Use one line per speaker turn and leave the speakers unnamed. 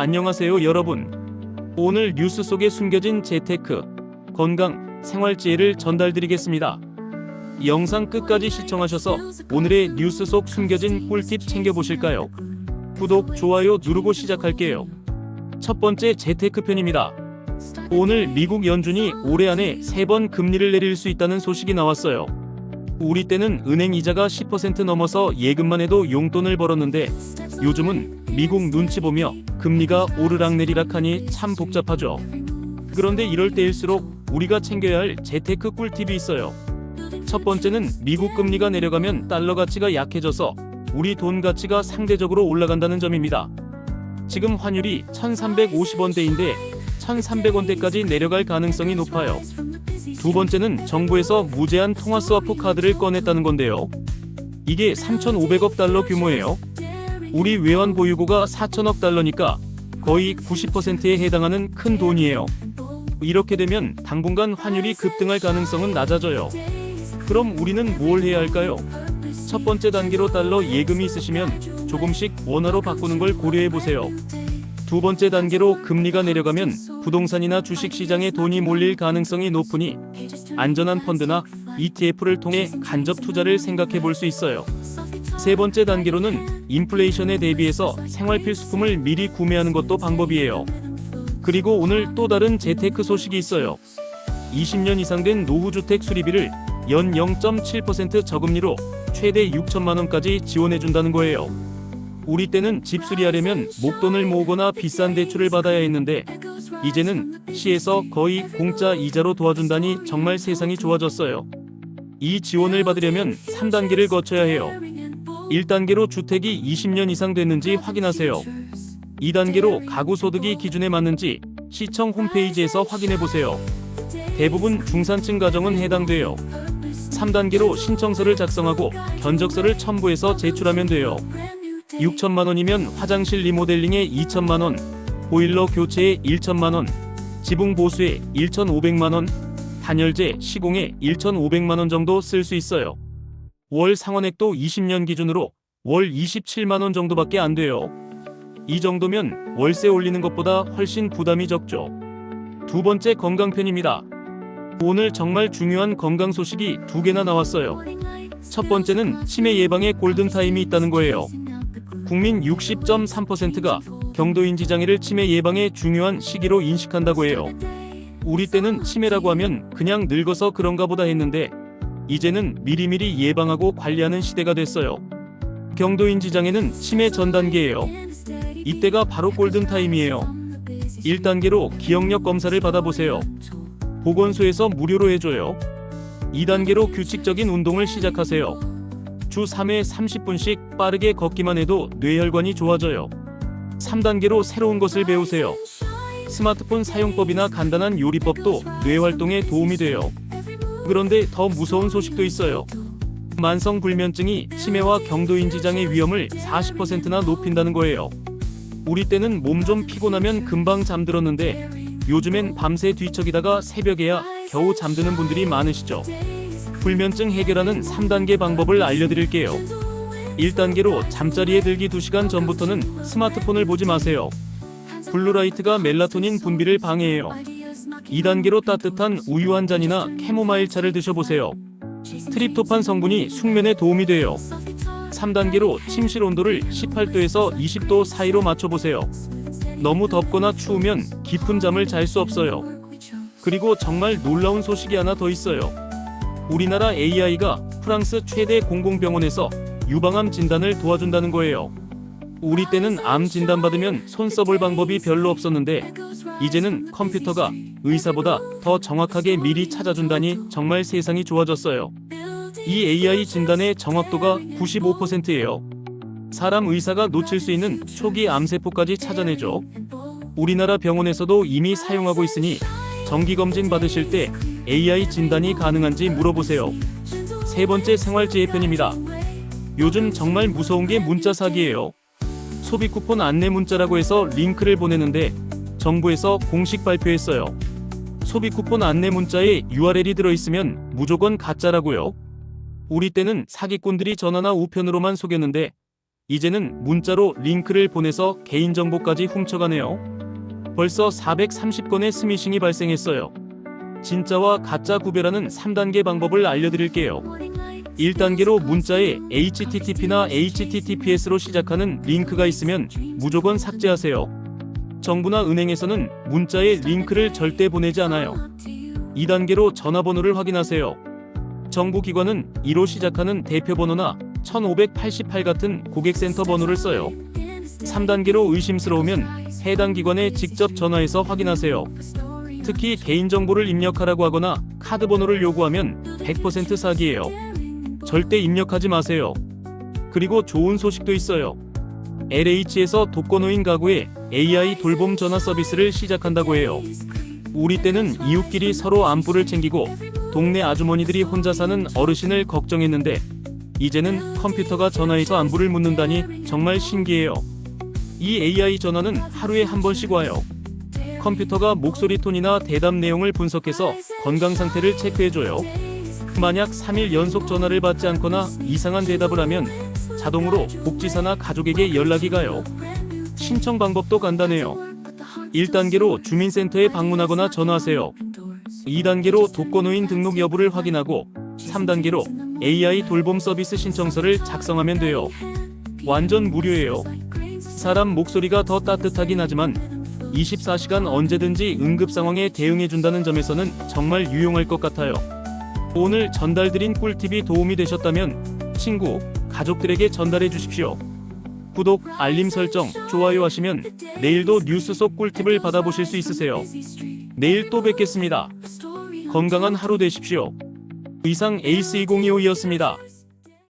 안녕하세요 여러분. 오늘 뉴스 속에 숨겨진 재테크, 건강, 생활 지혜를 전달드리겠습니다. 영상 끝까지 시청하셔서 오늘의 뉴스 속 숨겨진 꿀팁 챙겨보실까요? 구독, 좋아요 누르고 시작할게요. 첫 번째 재테크 편입니다. 오늘 미국 연준이 올해 안에 세 번 금리를 내릴 수 있다는 소식이 나왔어요. 우리 때는 은행 이자가 10% 넘어서 예금만 해도 용돈을 벌었는데 요즘은 미국 눈치 보며 금리가 오르락내리락 하니 참 복잡하죠. 그런데 이럴 때일수록 우리가 챙겨야 할 재테크 꿀팁이 있어요. 첫 번째는 미국 금리가 내려가면 달러 가치가 약해져서 우리 돈 가치가 상대적으로 올라간다는 점입니다. 지금 환율이 1350원대인데 1300원대까지 내려갈 가능성이 높아요. 두 번째는 정부에서 무제한 통화 스와프 카드를 꺼냈다는 건데요. 이게 3,500억 달러 규모예요. 우리 외환 보유고가 4천억 달러니까 거의 90%에 해당하는 큰 돈이에요. 이렇게 되면 당분간 환율이 급등할 가능성은 낮아져요. 그럼 우리는 뭘 해야 할까요? 첫 번째 단계로 달러 예금이 있으시면 조금씩 원화로 바꾸는 걸 고려해 보세요. 두 번째 단계로 금리가 내려가면 부동산이나 주식 시장에 돈이 몰릴 가능성이 높으니 안전한 펀드나 ETF를 통해 간접 투자를 생각해 볼 수 있어요. 세 번째 단계로는 인플레이션에 대비해서 생활 필수품을 미리 구매하는 것도 방법이에요. 그리고 오늘 또 다른 재테크 소식이 있어요. 20년 이상 된 노후주택 수리비를 연 0.7% 저금리로 최대 6천만 원까지 지원해 준다는 거예요. 우리 때는 집 수리하려면 목돈을 모으거나 비싼 대출을 받아야 했는데 이제는 시에서 거의 공짜 이자로 도와준다니 정말 세상이 좋아졌어요. 이 지원을 받으려면 3단계를 거쳐야 해요. 1단계로 주택이 20년 이상 됐는지 확인하세요. 2단계로 가구 소득이 기준에 맞는지 시청 홈페이지에서 확인해 보세요. 대부분 중산층 가정은 해당돼요. 3단계로 신청서를 작성하고 견적서를 첨부해서 제출하면 돼요. 6천만 원이면 화장실 리모델링에 2천만 원, 보일러 교체에 1천만 원, 지붕 보수에 1,500만 원, 단열재 시공에 1,500만 원 정도 쓸 수 있어요. 월 상환액도 20년 기준으로 월 27만 원 정도밖에 안 돼요. 이 정도면 월세 올리는 것보다 훨씬 부담이 적죠. 두 번째 건강편입니다. 오늘 정말 중요한 건강 소식이 두 개나 나왔어요. 첫 번째는 치매 예방에 골든타임이 있다는 거예요. 국민 60.3%가 경도인지 장애를 치매 예방의 중요한 시기로 인식한다고 해요. 우리 때는 치매라고 하면 그냥 늙어서 그런가 보다 했는데 이제는 미리미리 예방하고 관리하는 시대가 됐어요. 경도인 지 장애는 치매 전 단계예요. 이때가 바로 골든타임이에요. 1단계로 기억력 검사를 받아보세요. 보건소에서 무료로 해줘요. 2단계로 규칙적인 운동을 시작하세요. 주 3회 30분씩 빠르게 걷기만 해도 뇌혈관이 좋아져요. 3단계로 새로운 것을 배우세요. 스마트폰 사용법이나 간단한 요리법도 뇌 활동에 도움이 돼요. 그런데 더 무서운 소식도 있어요. 만성 불면증이 치매와 경도인 지 장애 위험을 40%나 높인다는 거예요. 우리 때는 몸 좀 피곤하면 금방 잠들었는데 요즘엔 밤새 뒤척이다가 새벽에야 겨우 잠드는 분들이 많으시죠. 불면증 해결하는 3단계 방법을 알려드릴게요. 1단계로 잠자리에 들기 2시간 전부터는 스마트폰을 보지 마세요. 블루라이트가 멜라토닌 분비를 방해해요. 2단계로 따뜻한 우유 한 잔이나 캐모마일 차를 드셔보세요. 트립토판 성분이 숙면에 도움이 돼요. 3단계로 침실 온도를 18도에서 20도 사이로 맞춰보세요. 너무 덥거나 추우면 깊은 잠을 잘 수 없어요. 그리고 정말 놀라운 소식이 하나 더 있어요. 우리나라 AI가 프랑스 최대 공공병원에서 유방암 진단을 도와준다는 거예요. 우리 때는 암 진단받으면 손 써볼 방법이 별로 없었는데 이제는 컴퓨터가 의사보다 더 정확하게 미리 찾아준다니 정말 세상이 좋아졌어요. 이 AI 진단의 정확도가 95%예요. 사람 의사가 놓칠 수 있는 초기 암세포까지 찾아내죠. 우리나라 병원에서도 이미 사용하고 있으니 정기검진 받으실 때 AI 진단이 가능한지 물어보세요. 세 번째 생활지혜 편입니다. 요즘 정말 무서운 게 문자 사기예요. 소비 쿠폰 안내 문자라고 해서 링크를 보내는데 정부에서 공식 발표했어요. 소비 쿠폰 안내 문자에 URL이 들어있으면 무조건 가짜라고요. 우리 때는 사기꾼들이 전화나 우편으로만 속였는데 이제는 문자로 링크를 보내서 개인정보까지 훔쳐가네요. 벌써 430건의 스미싱이 발생했어요. 진짜와 가짜 구별하는 3단계 방법을 알려드릴게요. 1단계로 문자에 HTTP나 HTTPS로 시작하는 링크가 있으면 무조건 삭제하세요. 정부나 은행에서는 문자에 링크를 절대 보내지 않아요. 2단계로 전화번호를 확인하세요. 정부 기관은 2로 시작하는 대표번호나 1588 같은 고객센터 번호를 써요. 3단계로 의심스러우면 해당 기관에 직접 전화해서 확인하세요. 특히 개인정보를 입력하라고 하거나 카드 번호를 요구하면 100% 사기예요. 절대 입력하지 마세요. 그리고 좋은 소식도 있어요. LH에서 독거노인 가구에 AI 돌봄 전화 서비스를 시작한다고 해요. 우리 때는 이웃끼리 서로 안부를 챙기고 동네 아주머니들이 혼자 사는 어르신을 걱정했는데 이제는 컴퓨터가 전화해서 안부를 묻는다니 정말 신기해요. 이 AI 전화는 하루에 한 번씩 와요. 컴퓨터가 목소리 톤이나 대답 내용을 분석해서 건강 상태를 체크해줘요. 만약 3일 연속 전화를 받지 않거나 이상한 대답을 하면 자동으로 복지사나 가족에게 연락이 가요. 신청 방법도 간단해요. 1단계로 주민센터에 방문하거나 전화하세요. 2단계로 독거노인 등록 여부를 확인하고 3단계로 AI 돌봄 서비스 신청서를 작성하면 돼요. 완전 무료예요. 사람 목소리가 더 따뜻하긴 하지만 24시간 언제든지 응급 상황에 대응해 준다는 점에서는 정말 유용할 것 같아요. 오늘 전달드린 꿀팁이 도움이 되셨다면 친구, 가족들에게 전달해 주십시오. 구독, 알림 설정, 좋아요 하시면 내일도 뉴스 속 꿀팁을 받아보실 수 있으세요. 내일 또 뵙겠습니다. 건강한 하루 되십시오. 이상 에이스 2025이었습니다.